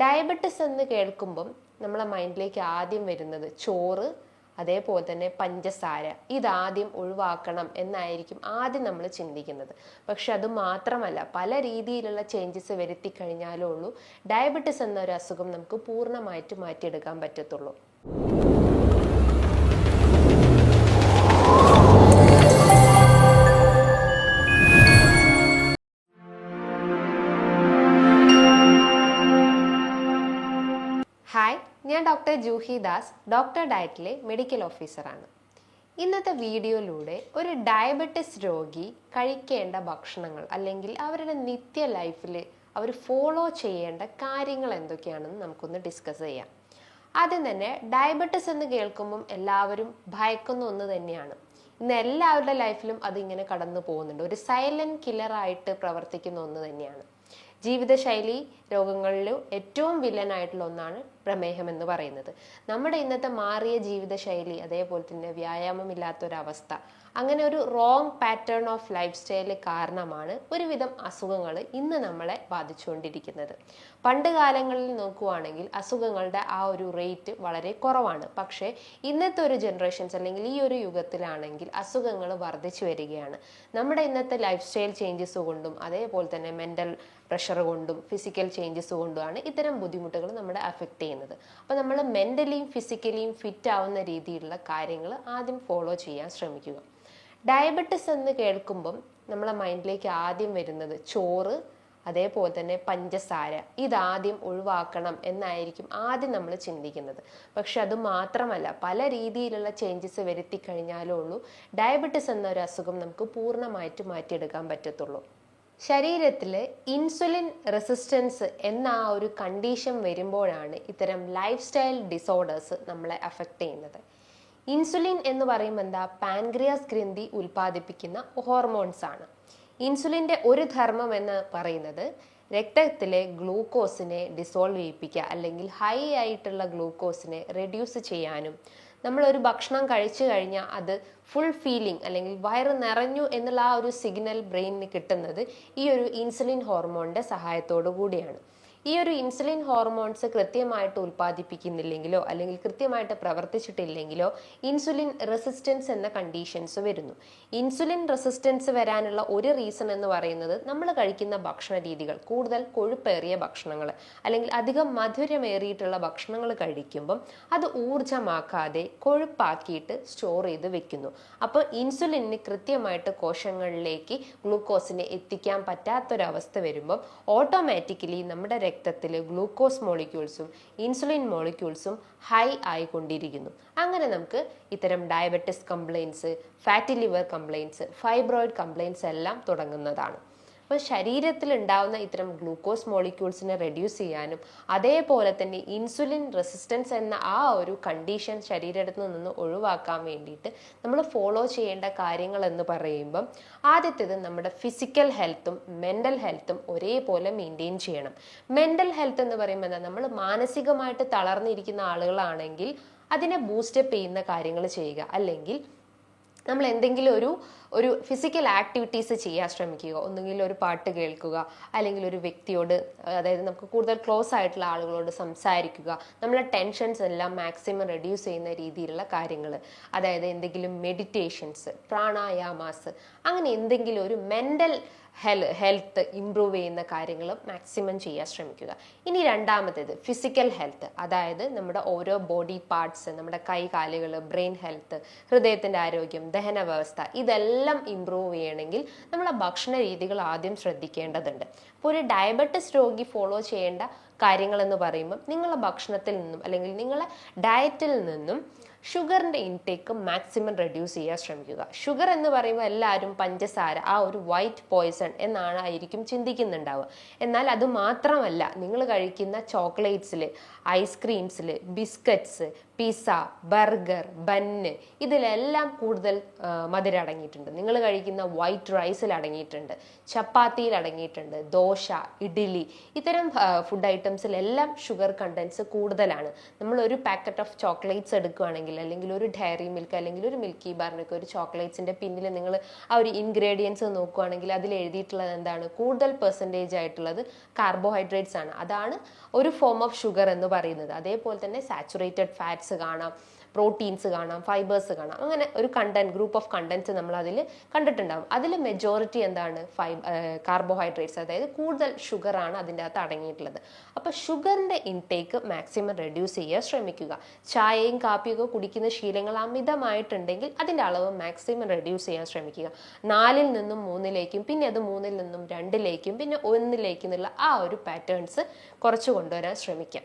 Diabetes എന്ന് കേൾക്കുമ്പം നമ്മളെ മൈൻഡിലേക്ക് ആദ്യം വരുന്നത് ചോറ് അതേപോലെ തന്നെ പഞ്ചസാര. ഇതാദ്യം ഒഴിവാക്കണം എന്നായിരിക്കും ആദ്യം നമ്മൾ ചിന്തിക്കുന്നത്. പക്ഷെ അത് മാത്രമല്ല പല രീതിയിലുള്ള ചേഞ്ചസ് വരുത്തി കഴിഞ്ഞാലേ ഉള്ളൂ. ഡയബറ്റിസ് എന്നൊരു അസുഖം നമുക്ക് പൂർണമായിട്ട് മാറ്റിയെടുക്കാൻ പറ്റത്തുള്ളൂ. ഡോക്ടർ ജൂഹി ദാസ് ഡോക്ടർ ഡയറ്റിലെ മെഡിക്കൽ ഓഫീസറാണ്. ഇന്നത്തെ വീഡിയോയിലൂടെ ഒരു ഡയബറ്റിസ് രോഗി കഴിക്കേണ്ട ഭക്ഷണങ്ങൾ അല്ലെങ്കിൽ അവരുടെ നിത്യ ലൈഫിൽ അവർ ഫോളോ ചെയ്യേണ്ട കാര്യങ്ങൾ എന്തൊക്കെയാണെന്ന് നമുക്കൊന്ന് ഡിസ്കസ് ചെയ്യാം. ആദ്യം തന്നെ ഡയബറ്റിസ് എന്ന് കേൾക്കുമ്പം എല്ലാവരും ഭയക്കുന്ന ഒന്ന് തന്നെയാണ്. ഇന്ന് എല്ലാവരുടെ ലൈഫിലും അതിങ്ങനെ കടന്നു പോകുന്നുണ്ട്. ഒരു സൈലന്റ് കില്ലറായിട്ട് പ്രവർത്തിക്കുന്ന ഒന്ന് തന്നെയാണ്. ജീവിതശൈലി രോഗങ്ങളിൽ ഏറ്റവും വില്ലനായിട്ടുള്ള ഒന്നാണ് പ്രമേഹം എന്ന് പറയുന്നത്. നമ്മുടെ ഇന്നത്തെ മാറിയ ജീവിതശൈലി അതേപോലെ തന്നെ വ്യായാമമില്ലാത്തൊരവസ്ഥ അങ്ങനെ ഒരു wrong pattern of lifestyle കാരണമാണ് ഒരുവിധം അസുഖങ്ങൾ ഇന്ന് നമ്മളെ ബാധിച്ചുകൊണ്ടിരിക്കുന്നത്. പണ്ട് കാലങ്ങളിൽ നോക്കുവാണെങ്കിൽ അസുഖങ്ങളുടെ ആ ഒരു റേറ്റ് വളരെ കുറവാണ്. പക്ഷേ ഇന്നത്തെ ഒരു ജനറേഷൻസ് അല്ലെങ്കിൽ ഈ ഒരു യുഗത്തിലാണെങ്കിൽ അസുഖങ്ങൾ വർദ്ധിച്ചു വരികയാണ്. നമ്മുടെ ഇന്നത്തെ ലൈഫ് സ്റ്റൈൽ ചേഞ്ചസ് കൊണ്ടും അതേപോലെ തന്നെ മെന്റൽ പ്രഷർ കൊണ്ടും ഫിസിക്കൽ ചേഞ്ചസ് കൊണ്ടുമാണ് ഇത്തരം ബുദ്ധിമുട്ടുകൾ നമ്മുടെ അഫക്റ്റ് ചെയ്യുന്നത്. അപ്പോൾ നമ്മൾ മെന്റലിയും ഫിസിക്കലിയും ഫിറ്റ് ആവുന്ന രീതിയിലുള്ള കാര്യങ്ങൾ ആദ്യം ഫോളോ ചെയ്യാൻ ശ്രമിക്കുക. ഡയബറ്റിസ് എന്ന് കേൾക്കുമ്പം നമ്മളെ മൈൻഡിലേക്ക് ആദ്യം വരുന്നത് ചോറ് അതേപോലെ തന്നെ പഞ്ചസാര. ഇതാദ്യം ഒഴിവാക്കണം എന്നായിരിക്കും ആദ്യം നമ്മൾ ചിന്തിക്കുന്നത്. പക്ഷെ അത് മാത്രമല്ല പല രീതിയിലുള്ള ചേഞ്ചസ് വരുത്തി കഴിഞ്ഞാലേ ഉള്ളൂ. ഡയബറ്റിസ് എന്നൊരു അസുഖം നമുക്ക് പൂർണമായിട്ട് മാറ്റിയെടുക്കാൻ പറ്റത്തുള്ളൂ. ശരീരത്തിൽ ഇൻസുലിൻ റെസിസ്റ്റൻസ് എന്ന ആ ഒരു കണ്ടീഷൻ വരുമ്പോഴാണ് ഇത്തരം ലൈഫ് സ്റ്റൈൽ ഡിസോർഡേഴ്സ് നമ്മളെ അഫക്റ്റ് ചെയ്യുന്നത്. ഇൻസുലിൻ എന്ന് പറയുമ്പോൾ എന്താ? പാൻക്രിയാസ് ഗ്രന്ഥി ഉൽപ്പാദിപ്പിക്കുന്ന ഹോർമോൺസ് ആണ്. ഇൻസുലിന്റെ ഒരു ധർമ്മം എന്ന് പറയുന്നത് രക്തത്തിലെ ഗ്ലൂക്കോസിനെ ഡിസോൾവ് ചെയ്യിപ്പിക്കുക അല്ലെങ്കിൽ ഹൈ ആയിട്ടുള്ള ഗ്ലൂക്കോസിനെ റെഡ്യൂസ് ചെയ്യാനും നമ്മളൊരു ഭക്ഷണം കഴിച്ചു കഴിഞ്ഞാൽ അത് ഫുൾ ഫീലിംഗ് അല്ലെങ്കിൽ വയറ് നിറഞ്ഞു എന്നുള്ള ആ ഒരു സിഗ്നൽ ബ്രെയിനിന് കിട്ടുന്നത് ഈ ഒരു ഇൻസുലിൻ ഹോർമോണിന്റെ സഹായത്തോടു കൂടിയാണ്. ഈ ഒരു ഇൻസുലിൻ ഹോർമോൺസ് കൃത്യമായിട്ട് ഉൽപ്പാദിപ്പിക്കുന്നില്ലെങ്കിലോ അല്ലെങ്കിൽ കൃത്യമായിട്ട് പ്രവർത്തിച്ചിട്ടില്ലെങ്കിലോ ഇൻസുലിൻ റെസിസ്റ്റൻസ് എന്ന കണ്ടീഷൻസ് വരുന്നു. ഇൻസുലിൻ റെസിസ്റ്റൻസ് വരാനുള്ള ഒരു റീസൺ എന്ന് പറയുന്നത് നമ്മൾ കഴിക്കുന്ന ഭക്ഷണ രീതികൾ കൂടുതൽ കൊഴുപ്പേറിയ ഭക്ഷണങ്ങൾ അല്ലെങ്കിൽ അധികം മധുരമേറിയിട്ടുള്ള ഭക്ഷണങ്ങൾ കഴിക്കുമ്പം അത് ഊർജമാക്കാതെ കൊഴുപ്പാക്കിയിട്ട് സ്റ്റോർ ചെയ്ത് വെക്കുന്നു. അപ്പോൾ ഇൻസുലിന് കൃത്യമായിട്ട് കോശങ്ങളിലേക്ക് ഗ്ലൂക്കോസിനെ എത്തിക്കാൻ പറ്റാത്തൊരവസ്ഥ വരുമ്പം ഓട്ടോമാറ്റിക്കലി നമ്മുടെ രക്തത്തിൽ ഗ്ലൂക്കോസ് മോളിക്യൂൾസും ഇൻസുലിൻ മോളിക്യൂൾസും ഹൈ ആയിക്കൊണ്ടിരിക്കുന്നു. അങ്ങനെ നമുക്ക് ഇത്തരം diabetes complaints fatty liver complaints fibroid complaints എല്ലാം തുടങ്ങുന്നതാണ്. അപ്പോൾ ശരീരത്തിൽ ഉണ്ടാവുന്ന ഇത്തരം ഗ്ലൂക്കോസ് മോളിക്യൂൾസിനെ റെഡ്യൂസ് ചെയ്യാനും അതേപോലെ തന്നെ ഇൻസുലിൻ റെസിസ്റ്റൻസ് എന്ന ആ ഒരു കണ്ടീഷൻ ശരീരത്തിൽ നിന്ന് ഒഴിവാക്കാൻ വേണ്ടിയിട്ട് നമ്മൾ ഫോളോ ചെയ്യേണ്ട കാര്യങ്ങൾ എന്ന് പറയുമ്പം ആദ്യത്തേത് നമ്മുടെ ഫിസിക്കൽ ഹെൽത്തും മെന്റൽ ഹെൽത്തും ഒരേപോലെ മെയിന്റെയിൻ ചെയ്യണം. മെന്റൽ ഹെൽത്ത് എന്ന് പറയുമ്പോൾ നമ്മൾ മാനസികമായിട്ട് തളർന്നിരിക്കുന്ന ആളുകളാണെങ്കിൽ അതിനെ ബൂസ്റ്റപ്പ് ചെയ്യുന്ന കാര്യങ്ങൾ ചെയ്യുക. അല്ലെങ്കിൽ നമ്മൾ എന്തെങ്കിലും ഒരു ഒരു ഫിസിക്കൽ ആക്ടിവിറ്റീസ് ചെയ്യാൻ ശ്രമിക്കുക. ഒന്നുകിൽ ഒരു പാട്ട് കേൾക്കുക അല്ലെങ്കിൽ ഒരു വ്യക്തിയോട് അതായത് നമുക്ക് കൂടുതൽ ക്ലോസ് ആയിട്ടുള്ള ആളുകളോട് സംസാരിക്കുക. നമ്മളെ ടെൻഷൻസ് എല്ലാം മാക്സിമം റെഡ്യൂസ് ചെയ്യുന്ന രീതിയിലുള്ള കാര്യങ്ങൾ അതായത് എന്തെങ്കിലും മെഡിറ്റേഷൻസ് പ്രാണായാമാസ് അങ്ങനെ എന്തെങ്കിലും ഒരു മെന്റൽ ഹെൽ ഹെൽത്ത് ഇമ്പ്രൂവ് ചെയ്യുന്ന കാര്യങ്ങൾ മാക്സിമം ചെയ്യാൻ ശ്രമിക്കുക. ഇനി രണ്ടാമത്തേത് ഫിസിക്കൽ ഹെൽത്ത് അതായത് നമ്മുടെ ഓരോ ബോഡി പാർട്സ് നമ്മുടെ കൈകാലുകൾ ബ്രെയിൻ ഹെൽത്ത് ഹൃദയത്തിന്റെ ആരോഗ്യം ദഹന വ്യവസ്ഥ ഇതെല്ലാം ഇമ്പ്രൂവ് ചെയ്യണമെങ്കിൽ നമ്മളെ ഭക്ഷണ രീതികൾ ആദ്യം ശ്രദ്ധിക്കേണ്ടതുണ്ട്. അപ്പോൾ ഒരു ഡയബറ്റിസ് രോഗി ഫോളോ ചെയ്യേണ്ട കാര്യങ്ങളെന്ന് പറയുമ്പോൾ നിങ്ങളുടെ ഭക്ഷണത്തിൽ നിന്നും അല്ലെങ്കിൽ നിങ്ങളെ ഡയറ്റിൽ നിന്നും ഷുഗറിന്റെ ഇൻടേക്ക് മാക്സിമം റെഡ്യൂസ് ചെയ്യാൻ ശ്രമിക്കുക. ഷുഗർ എന്ന് പറയുമ്പോൾ എല്ലാവരും പഞ്ചസാര ആ ഒരു വൈറ്റ് പോയ്സൺ എന്നാണ് ആയിരിക്കും ചിന്തിക്കുന്നുണ്ടാവുക. എന്നാൽ അത് മാത്രമല്ല നിങ്ങൾ കഴിക്കുന്ന ചോക്ലേറ്റ്സിൽ ഐസ്ക്രീംസിൽ ബിസ്ക്കറ്റ്സ് പിസ്സ ബർഗർ ബന്ന് ഇതിലെല്ലാം കൂടുതൽ മധുര അടങ്ങിയിട്ടുണ്ട്. നിങ്ങൾ കഴിക്കുന്ന വൈറ്റ് റൈസിൽ അടങ്ങിയിട്ടുണ്ട്. ചപ്പാത്തിയിൽ അടങ്ങിയിട്ടുണ്ട്. ദോശ ഇഡ്ഡലി ഇത്തരം ഫുഡ് ഐറ്റംസിലെല്ലാം ഷുഗർ കണ്ടൻസ് കൂടുതലാണ്. നമ്മൾ ഒരു പാക്കറ്റ് ഓഫ് ചോക്ലേറ്റ്സ് എടുക്കുകയാണെങ്കിൽ നോക്കുകയാണെങ്കിൽ അല്ലെങ്കിൽ ഒരു ഡയറി മിൽക്ക് അല്ലെങ്കിൽ ഒരു മിൽക്കി ബാറിനൊക്കെ ഒരു ചോക്ലേറ്റ്സിന്റെ പിന്നിൽ നിങ്ങൾ ആ ഒരു ഇൻഗ്രീഡിയൻസ് നോക്കുകയാണെങ്കിൽ അതിൽ എഴുതിയിട്ടുള്ളത് എന്താണ്? കൂടുതൽ പെർസെന്റേജ് ആയിട്ടുള്ളത് കാർബോഹൈഡ്രേറ്റ്സ് ആണ്. അതാണ് ഒരു ഫോം ഓഫ് ഷുഗർ എന്ന് പറയുന്നത്. അതേപോലെ തന്നെ സാച്ചുറേറ്റഡ് ഫാറ്റ്സ് കാണാം. പ്രോട്ടീൻസ് കാണാം ഫൈബേഴ്സ് കാണാം. അങ്ങനെ ഒരു കണ്ടന്റ് ഗ്രൂപ്പ് ഓഫ് കണ്ടന്റ്സ് നമ്മൾ അതിൽ കണ്ടിട്ടുണ്ടാകും അതിൽ മെജോറിറ്റി എന്താണ്? ഫൈ കാർബോഹൈഡ്രേറ്റ്സ് അതായത് കൂടുതൽ ഷുഗറാണ് അതിന്റെ അകത്ത് അടങ്ങിയിട്ടുള്ളത്. അപ്പോൾ ഷുഗറിന്റെ ഇൻടേക്ക് മാക്സിമം റെഡ്യൂസ് ചെയ്യാൻ ശ്രമിക്കുക. ചായയും കാപ്പിയൊക്കെ കുടിക്കുന്ന ശീലങ്ങൾ അമിതമായിട്ടുണ്ടെങ്കിൽ അതിന്റെ അളവ് മാക്സിമം റെഡ്യൂസ് ചെയ്യാൻ ശ്രമിക്കുക. നാലിൽ നിന്നും മൂന്നിലേക്കും പിന്നെ അത് മൂന്നിൽ നിന്നും രണ്ടിലേക്കും പിന്നെ ഒന്നിലേക്കും എന്നുള്ള ആ ഒരു പാറ്റേൺസ് കുറച്ച് കൊണ്ടുവരാൻ ശ്രമിക്കുക.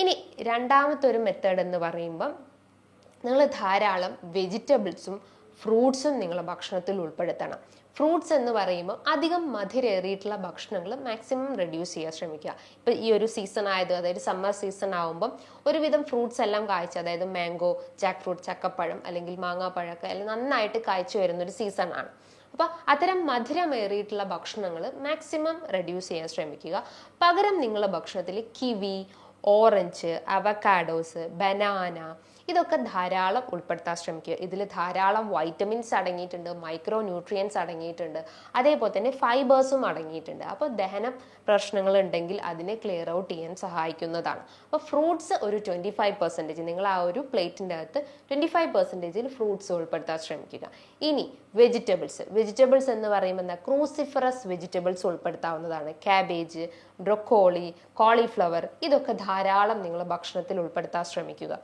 ഇനി രണ്ടാമത്തെ ഒരു മെത്തേഡ് എന്ന് പറയുമ്പം നിങ്ങൾ ധാരാളം വെജിറ്റബിൾസും ഫ്രൂട്ട്സും നിങ്ങളുടെ ഭക്ഷണത്തിൽ ഉൾപ്പെടുത്തണം. ഫ്രൂട്ട്സ് എന്ന് പറയുമ്പോൾ അധികം മധുരേറിയിട്ടുള്ള ഭക്ഷണങ്ങൾ മാക്സിമം റെഡ്യൂസ് ചെയ്യാൻ ശ്രമിക്കുക. ഇപ്പം ഈ ഒരു സീസൺ ആയത് അതായത് സമ്മർ സീസൺ ആകുമ്പം ഒരുവിധം ഫ്രൂട്ട്സ് എല്ലാം കായ്ച്ച് അതായത് മാംഗോ ജാക്ക് ഫ്രൂട്ട് ചക്കപ്പഴം അല്ലെങ്കിൽ മാങ്ങാപ്പഴമൊക്കെ അല്ലെങ്കിൽ നന്നായിട്ട് കായ്ച്ചു വരുന്നൊരു സീസൺ ആണ്. അപ്പോൾ അത്തരം മധുരമേറിയിട്ടുള്ള ഭക്ഷണങ്ങൾ മാക്സിമം റെഡ്യൂസ് ചെയ്യാൻ ശ്രമിക്കുക. പകരം നിങ്ങളുടെ ഭക്ഷണത്തിൽ കിവി ഓറഞ്ച് അവക്കാഡോസ് ബനാന ഇതൊക്കെ ധാരാളം ഉൾപ്പെടുത്താൻ ശ്രമിക്കുക. ഇതിൽ ധാരാളം വൈറ്റമിൻസ് അടങ്ങിയിട്ടുണ്ട് മൈക്രോ ന്യൂട്രിയൻസ് അടങ്ങിയിട്ടുണ്ട് അതേപോലെ തന്നെ ഫൈബേഴ്സും അടങ്ങിയിട്ടുണ്ട്. അപ്പോൾ ദഹന പ്രശ്നങ്ങൾ ഉണ്ടെങ്കിൽ അതിനെ ക്ലിയർ ഔട്ട് ചെയ്യാൻ സഹായിക്കുന്നതാണ്. അപ്പോൾ ഫ്രൂട്ട്സ് ഒരു ട്വന്റി ഫൈവ് പെർസെന്റേജ് നിങ്ങൾ ആ ഒരു പ്ലേറ്റിന്റെ അകത്ത് ട്വന്റി ഫൈവ് പെർസെന്റേജിൽ ഫ്രൂട്ട്സ് ഉൾപ്പെടുത്താൻ ശ്രമിക്കുക. ഇനി വെജിറ്റബിൾസ് വെജിറ്റബിൾസ് എന്ന് പറയുമ്പോൾ എന്താ? ക്രൂസിഫറസ് വെജിറ്റബിൾസ് ഉൾപ്പെടുത്താവുന്നതാണ്. ക്യാബേജ് ബ്രൊക്കോളി കോളിഫ്ലവർ ഇതൊക്കെ ധാരാളം നിങ്ങൾ ഭക്ഷണത്തിൽ ഉൾപ്പെടുത്താൻ ശ്രമിക്കുക.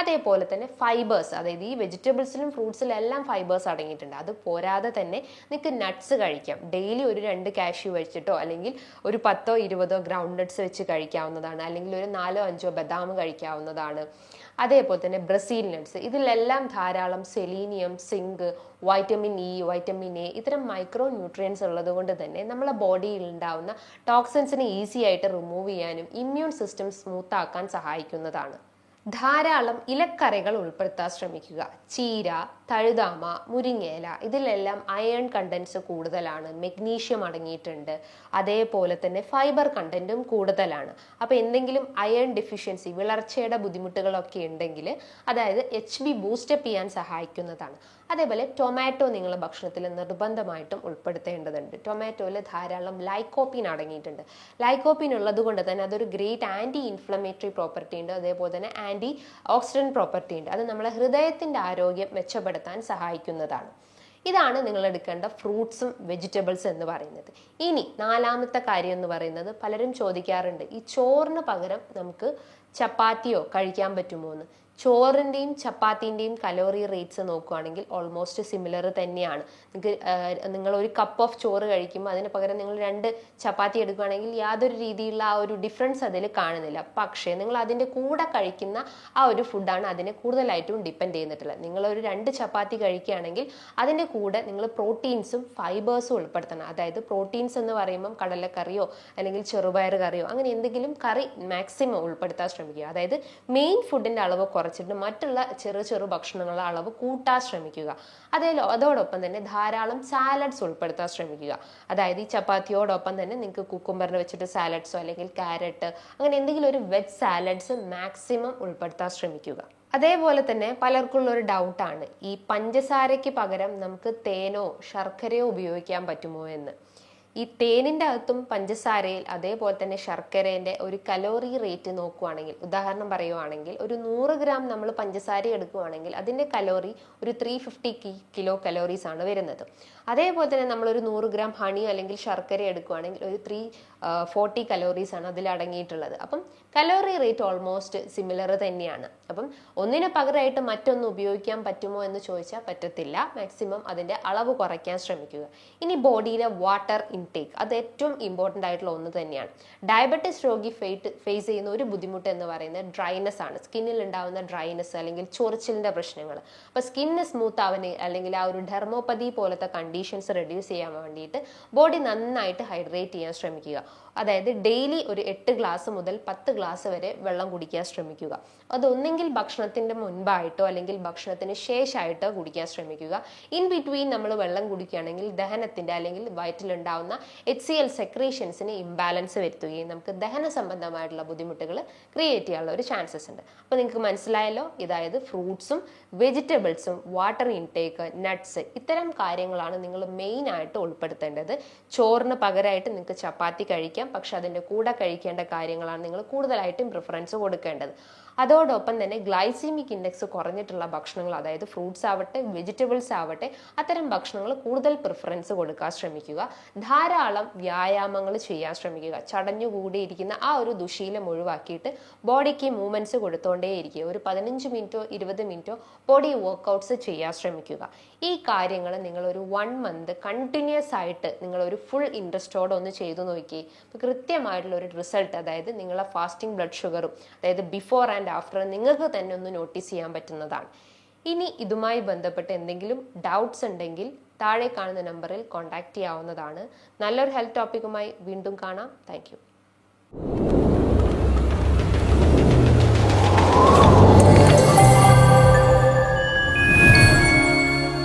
അതേപോലെ തന്നെ ഫൈബേഴ്സ് അതായത് ഈ വെജിറ്റബിൾസിലും ഫ്രൂട്ട്സിലും എല്ലാം ഫൈബേഴ്സ് അടങ്ങിയിട്ടുണ്ട്. അത് പോരാതെ തന്നെ നിങ്ങൾക്ക് നട്ട്സ് കഴിക്കാം. ഡെയിലി ഒരു രണ്ട് കാഷ്യൂ വെച്ചിട്ടോ അല്ലെങ്കിൽ ഒരു പത്തോ ഇരുപതോ ഗ്രൗണ്ട് നട്ട്സ് വെച്ച് കഴിക്കാവുന്നതാണ്. അല്ലെങ്കിൽ ഒരു നാലോ അഞ്ചോ ബദാം കഴിക്കാവുന്നതാണ്. അതേപോലെ തന്നെ ബ്രസീൽ നട്ട്സ് ഇതിലെല്ലാം ധാരാളം selenium zinc vitamin E vitamin A ഇത്തരം മൈക്രോ ന്യൂട്രിയൻസ് ഉള്ളത് കൊണ്ട് തന്നെ നമ്മളെ ബോഡിയിൽ ഉണ്ടാവുന്ന ടോക്സിൻസിനെ ഈസി ആയിട്ട് റിമൂവ് ചെയ്യാനും ഇമ്മ്യൂൺ സിസ്റ്റം സ്മൂത്താക്കാൻ സഹായിക്കുന്നതാണ്. ധാരാളം ഇലക്കറികൾ ഉൾപ്പെടുത്താൻ ശ്രമിക്കുക. ചീര തഴുതാമ മുരിങ്ങേല ഇതിലെല്ലാം അയൺ കണ്ടൻസ് കൂടുതലാണ്. മെഗ്നീഷ്യം അടങ്ങിയിട്ടുണ്ട്. അതേപോലെ തന്നെ ഫൈബർ കണ്ടന്റും കൂടുതലാണ്. അപ്പോൾ എന്തെങ്കിലും അയൺ ഡെഫിഷ്യൻസി വിളർച്ചയുടെ ബുദ്ധിമുട്ടുകളൊക്കെ ഉണ്ടെങ്കിൽ അതായത് എച്ച് ബി ബൂസ്റ്റപ്പ് ചെയ്യാൻ സഹായിക്കുന്നതാണ്. അതേപോലെ ടൊമാറ്റോ നിങ്ങൾ ഭക്ഷണത്തിൽ നിർബന്ധമായിട്ടും ഉൾപ്പെടുത്തേണ്ടതുണ്ട്. ടൊമാറ്റോയിൽ ധാരാളം ലൈക്കോപ്പിൻ അടങ്ങിയിട്ടുണ്ട്. ലൈക്കോപ്പിൻ ഉള്ളത് കൊണ്ട് തന്നെ അതൊരു ഗ്രേറ്റ് ആന്റി ഇൻഫ്ലമേറ്ററി പ്രോപ്പർട്ടി ഉണ്ട്. അതേപോലെ തന്നെ ആന്റി ഓക്സിഡന്റ് പ്രോപ്പർട്ടി ഉണ്ട്. അത് നമ്മളെ ഹൃദയത്തിന്റെ ആരോഗ്യം മെച്ചപ്പെടുത്താൻ സഹായിക്കുന്നതാണ്. ഇതാണ് നിങ്ങൾ എടുക്കേണ്ട ഫ്രൂട്ട്സും വെജിറ്റബിൾസ് എന്ന് പറയുന്നത്. ഇനി നാലാമത്തെ കാര്യം എന്ന് പറയുന്നത് പലരും ചോദിക്കാറുണ്ട്. ഈ ചോറിന് പകരം നമുക്ക് ചപ്പാത്തിയോ കഴിക്കാൻ പറ്റുമോ എന്ന്. ചോറിന്റെയും ചപ്പാത്തിന്റെയും കലോറി റേറ്റ്സ് നോക്കുകയാണെങ്കിൽ ഓൾമോസ്റ്റ് സിമിലർ തന്നെയാണ്. നിങ്ങൾക്ക് നിങ്ങൾ ഒരു കപ്പ് ഓഫ് ചോറ് കഴിക്കുമ്പോൾ അതിന് പകരം നിങ്ങൾ രണ്ട് ചപ്പാത്തി എടുക്കുകയാണെങ്കിൽ യാതൊരു രീതിയിലുള്ള ആ ഒരു ഡിഫറൻസ് അതിൽ കാണുന്നില്ല. പക്ഷേ നിങ്ങൾ അതിന്റെ കൂടെ കഴിക്കുന്ന ആ ഒരു ഫുഡാണ് അതിനെ കൂടുതലായിട്ടും ഡിപ്പെൻഡ് ചെയ്യുന്നിട്ടുള്ളത്. നിങ്ങൾ ഒരു രണ്ട് ചപ്പാത്തി കഴിക്കുകയാണെങ്കിൽ അതിന്റെ കൂടെ നിങ്ങൾ പ്രോട്ടീൻസും ഫൈബേഴ്സും ഉൾപ്പെടുത്തണം. അതായത് പ്രോട്ടീൻസ് എന്ന് പറയുമ്പം കടലക്കറിയോ അല്ലെങ്കിൽ ചെറുപയർ കറിയോ അങ്ങനെ എന്തെങ്കിലും കറി മാക്സിമം ഉൾപ്പെടുത്താൻ ശ്രമിക്കുക. അതായത് മെയിൻ ഫുഡിന്റെ അളവ് കുറച്ചിട്ട് മറ്റുള്ള ചെറു ചെറു ഭക്ഷണങ്ങളുടെ അളവ് കൂട്ടാൻ ശ്രമിക്കുക. അതേ അതോടൊപ്പം തന്നെ ധാരാളം സാലഡ്സ് ഉൾപ്പെടുത്താൻ ശ്രമിക്കുക. അതായത് ഈ ചപ്പാത്തിയോടൊപ്പം തന്നെ നിങ്ങൾക്ക് കുക്കുംബറിന് വെച്ചിട്ട് സാലഡ്സോ അല്ലെങ്കിൽ ക്യാരറ്റ് അങ്ങനെ എന്തെങ്കിലും ഒരു വെജ് സാലഡ്സ് മാക്സിമം ഉൾപ്പെടുത്താൻ ശ്രമിക്കുക. അതേപോലെ തന്നെ പലർക്കുള്ള ഒരു ഡൗട്ടാണ് ഈ പഞ്ചസാരയ്ക്ക് പകരം നമുക്ക് തേനോ ശർക്കരയോ ഉപയോഗിക്കാൻ പറ്റുമോ എന്ന്. ഈ തേനിന്റെ അകത്തും പഞ്ചസാരയിൽ അതേപോലെ തന്നെ ശർക്കരേന്റെ ഒരു കലോറി റേറ്റ് നോക്കുവാണെങ്കിൽ ഉദാഹരണം പറയുവാണെങ്കിൽ ഒരു നൂറ് ഗ്രാം നമ്മൾ പഞ്ചസാര എടുക്കുവാണെങ്കിൽ അതിന്റെ കലോറി ഒരു ത്രീ ഫിഫ്റ്റി കിലോ കലോറീസ് ആണ് വരുന്നത്. അതേപോലെ തന്നെ നമ്മൾ ഒരു നൂറ് ഗ്രാം ഹണി അല്ലെങ്കിൽ ശർക്കര എടുക്കുവാണെങ്കിൽ ഒരു ത്രീ ഫോർട്ടി കലോറീസ് ആണ് അതിൽ അടങ്ങിയിട്ടുള്ളത്. അപ്പം കലോറി റേറ്റ് ഓൾമോസ്റ്റ് സിമിലർ തന്നെയാണ്. അപ്പം ഒന്നിന് പകരമായിട്ട് മറ്റൊന്ന് ഉപയോഗിക്കാൻ പറ്റുമോ എന്ന് ചോദിച്ചാൽ പറ്റത്തില്ല. മാക്സിമം അതിന്റെ അളവ് കുറയ്ക്കാൻ ശ്രമിക്കുക. ഇനി ബോഡിയിലെ വാട്ടർ ഇൻടേക്ക് അത് ഏറ്റവും ഇമ്പോർട്ടന്റ് ആയിട്ടുള്ള ഒന്ന് തന്നെയാണ്. ഡയബറ്റിസ് രോഗി ഫേറ്റ് ഫേസ് ചെയ്യുന്ന ഒരു ബുദ്ധിമുട്ട് എന്ന് പറയുന്നത് ഡ്രൈനെസ് ആണ്. സ്കിന്നിൽ ഉണ്ടാകുന്ന ഡ്രൈനെസ് അല്ലെങ്കിൽ ചൊറിച്ചിലിന്റെ പ്രശ്നങ്ങൾ അപ്പോൾ സ്കിന്ന് സ്മൂത്ത് ആവാൻ അല്ലെങ്കിൽ ആ ഒരു ഡെർമോപ്പതി പോലത്തെ കണ്ടീഷൻസ് റെഡ്യൂസ് ചെയ്യാൻ വേണ്ടിയിട്ട് ബോഡി നന്നായിട്ട് ഹൈഡ്രേറ്റ് ചെയ്യാൻ ശ്രമിക്കുക. അതായത് ഡെയിലി ഒരു എട്ട് ഗ്ലാസ് മുതൽ പത്ത് ഗ്ലാസ് വരെ വെള്ളം കുടിക്കാൻ ശ്രമിക്കുക. അതൊന്നെങ്കിൽ ഭക്ഷണത്തിന്റെ മുൻപായിട്ടോ അല്ലെങ്കിൽ ഭക്ഷണത്തിന് ശേഷമായിട്ടോ കുടിക്കാൻ ശ്രമിക്കുക. ഇൻ ബിറ്റ്വീൻ നമ്മൾ വെള്ളം കുടിക്കുകയാണെങ്കിൽ ദഹനത്തിന്റെ അല്ലെങ്കിൽ വയറ്റിലുണ്ടാവുന്ന എച്ച് സി എൽ സെക്രീഷൻസിന് ഇംബാലൻസ് വരുത്തുകയും നമുക്ക് ദഹന സംബന്ധമായിട്ടുള്ള ബുദ്ധിമുട്ടുകൾ ക്രിയേറ്റ് ചെയ്യാനുള്ള ഒരു ചാൻസസ് ഉണ്ട്. അപ്പോൾ നിങ്ങൾക്ക് മനസ്സിലായല്ലോ? ഇതായത് ഫ്രൂട്ട്സും വെജിറ്റബിൾസും വാട്ടർ ഇൻടേക്ക് നട്ട്സ് ഇത്തരം കാര്യങ്ങളാണ് നിങ്ങൾ മെയിൻ ആയിട്ട് ഉൾപ്പെടുത്തേണ്ടത്. ചോറിന് പകരമായിട്ട് നിങ്ങൾക്ക് ചപ്പാത്തി കഴിക്കാം പക്ഷെ അതിന്റെ കൂടെ കഴിക്കേണ്ട കാര്യങ്ങളാണ് നിങ്ങൾ കൂടുതലായിട്ടും പ്രിഫറൻസ് കൊടുക്കേണ്ടത്. അതോടൊപ്പം തന്നെ ഗ്ലൈസീമിക് ഇൻഡെക്സ് കുറഞ്ഞിട്ടുള്ള ഭക്ഷണങ്ങൾ അതായത് ഫ്രൂട്ട്സ് ആവട്ടെ വെജിറ്റബിൾസ് ആവട്ടെ അത്തരം ഭക്ഷണങ്ങൾ കൂടുതൽ പ്രിഫറൻസ് കൊടുക്കാൻ ശ്രമിക്കുക. ധാരാളം വ്യായാമങ്ങൾ ചെയ്യാൻ ശ്രമിക്കുക. ചടഞ്ഞുകൂടിയിരിക്കുന്ന ആ ഒരു ദുശീലം ഒഴിവാക്കിയിട്ട് ബോഡിക്ക് മൂവ്മെന്റ്സ് കൊടുത്തോണ്ടേയിരിക്കുക. ഒരു പതിനഞ്ച് മിനിറ്റോ ഇരുപത് മിനിറ്റോ ബോഡി വർക്കൗട്ട്സ് ചെയ്യാൻ ശ്രമിക്കുക. ഈ കാര്യങ്ങൾ നിങ്ങൾ ഒരു വൺ മന്ത് കണ്ടിന്യൂസ് ആയിട്ട് നിങ്ങൾ ഒരു ഫുൾ ഇൻട്രസ്റ്റോടെ ഒന്ന് ചെയ്തു നോക്കി കൃത്യമായിട്ടുള്ള ഒരു റിസൾട്ട് അതായത് നിങ്ങളെ ഫാസ്റ്റിംഗ് ബ്ലഡ് ഷുഗറും അതായത് ബിഫോർ ആൻഡ് ആഫ്റ്റർ നിങ്ങൾക്ക് തന്നെ ഒന്ന് നോട്ടീസ് ചെയ്യാൻ പറ്റുന്നതാണ്. ഇനി ഇതുമായി ബന്ധപ്പെട്ട് എന്തെങ്കിലും ഡൗട്ട്സ് ഉണ്ടെങ്കിൽ താഴെ കാണുന്ന നമ്പറിൽ കോൺടാക്റ്റ് ചെയ്യാവുന്നതാണ്. നല്ലൊരു ഹെൽത്ത് ടോപ്പിക്കുമായി വീണ്ടും കാണാം. താങ്ക്